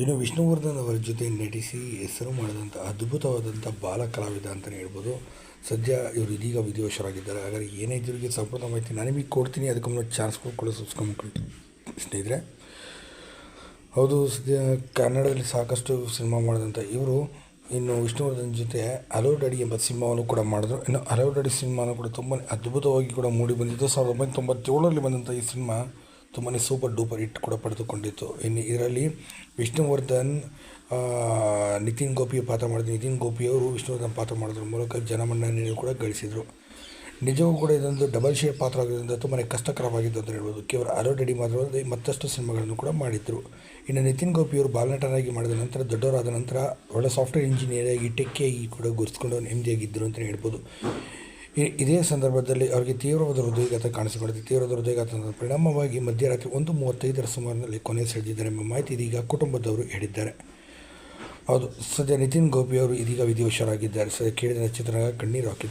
ಇನ್ನು ವಿಷ್ಣುವರ್ಧನ್ ಅವರ ಜೊತೆ ನಟಿಸಿ ಹೆಸರು ಮಾಡಿದಂಥ ಅದ್ಭುತವಾದಂಥ ಬಾಲ ಕಲಾವಿದ ಅಂತಲೇ ಹೇಳ್ಬೋದು. ಸದ್ಯ ಇವರು ಇದೀಗ ವಿಧಿವಶರಾಗಿದ್ದಾರೆ. ಹಾಗಾದರೆ ಏನೇ ಇದ್ರಿಗೆ ಸಂಪೂರ್ಣ ಮಾಹಿತಿ ನಾನು ಕೊಡ್ತೀನಿ. ಮುಂದೆ ಚಾನ್ಸ್ ಕೊಡ್ಕೊಳ್ಳೋ ಸಬ್ಸ್ಕ್ರೈಬ್ ಸ್ನೇಹಿತರೆ. ಹೌದು, ಸದ್ಯ ಕನ್ನಡದಲ್ಲಿ ಸಾಕಷ್ಟು ಸಿನಿಮಾ ಮಾಡಿದಂಥ ಇವರು. ಇನ್ನು ವಿಷ್ಣುವರ್ಧನ್ ಜೊತೆ ಹಲೋ ಡ್ಯಾಡಿ ಎಂಬ ಸಿನಿಮಾವನ್ನು ಕೂಡ ಮಾಡಿದ್ರು. ಇನ್ನು ಹಲೋ ಡ್ಯಾಡಿ ಸಿನಿಮಾನು ಕೂಡ ತುಂಬಾ ಅದ್ಭುತವಾಗಿ ಕೂಡ ಮೂಡಿ ಬಂದಿದ್ದು. ಸಾವಿರದ ಒಂಬೈನೂರ ತೊಂಬತ್ತೇಳರಲ್ಲಿ ಬಂದಂಥ ಈ ಸಿನಿಮಾ ತುಂಬಾ ಸೂಪರ್ ಡೂಪರ್ ಹಿಟ್ ಕೂಡ ಪಡೆದುಕೊಂಡಿತ್ತು. ಇನ್ನು ಇದರಲ್ಲಿ ವಿಷ್ಣುವರ್ಧನ್ ನಿತಿನ್ ಗೋಪಿಯ ಪಾತ್ರ ಮಾಡಿದ್ರು. ನಿತಿನ್ ಗೋಪಿಯವರು ವಿಷ್ಣುವರ್ಧನ್ ಪಾತ್ರ ಮಾಡೋದ್ರ ಮೂಲಕ ಜನಮನ್ನಣೆಯನ್ನು ಕೂಡ ಗಳಿಸಿದರು. ನಿಜವೂ ಕೂಡ ಇದೊಂದು ಡಬಲ್ ಶೇಡ್ ಪಾತ್ರ ಆಗಿದ್ದರಿಂದ ತುಂಬಾ ಕಷ್ಟಕರವಾಗಿದ್ದು ಅಂತ ಹೇಳ್ಬೋದು. ಕೇವಲ ಡ್ಯಾಡಿ ಮಾತ್ರವಲ್ಲದೆ ಮತ್ತಷ್ಟು ಸಿನಿಮಾಗಳನ್ನು ಕೂಡ ಮಾಡಿದರು. ಇನ್ನು ನಿತಿನ್ ಗೋಪಿಯವರು ಬಾಲನಟನಾಗಿ ಮಾಡಿದ ನಂತರ, ದೊಡ್ಡವರಾದ ನಂತರ ಒಳ್ಳೆ ಸಾಫ್ಟ್ವೇರ್ ಇಂಜಿನಿಯರ್ ಆಗಿ ಟೆಕ್ಕಿಯಾಗಿ ಕೂಡ ಗುರುತಿಸ್ಕೊಂಡು ನೆಮ್ಮದಿಯಾಗಿದ್ದರು ಅಂತಲೇ ಹೇಳ್ಬೋದು. ಇದೇ ಸಂದರ್ಭದಲ್ಲಿ ಅವರಿಗೆ ತೀವ್ರವಾದ ಹೃದಯಘಾತ ಕಾಣಿಸಿಕೊಂಡಿದೆ ತೀವ್ರವಾದ ಹೃದಯಘಾತದ ಪರಿಣಾಮವಾಗಿ ಮಧ್ಯರಾತ್ರಿ ಒಂದು ಮೂವತ್ತೈದರ ಸುಮಾರಿನಲ್ಲಿ ಕೊನೆ ಸೆಳೆದಿದ್ದಾರೆ ಎಂಬ ಮಾಹಿತಿ ಇದೀಗ ಕುಟುಂಬದವರು ಹೇಳಿದ್ದಾರೆ. ಹೌದು, ಸದ್ಯ ನಿತಿನ್ ಗೋಪಿ ಅವರು ಇದೀಗ ವಿಧಿವಶರಾಗಿದ್ದಾರೆ. ಸದ್ಯ ಕೇಳಿದ ಚಿತ್ರರಂಗ ಕಣ್ಣೀರು ಹಾಕಿದ್ದಾರೆ.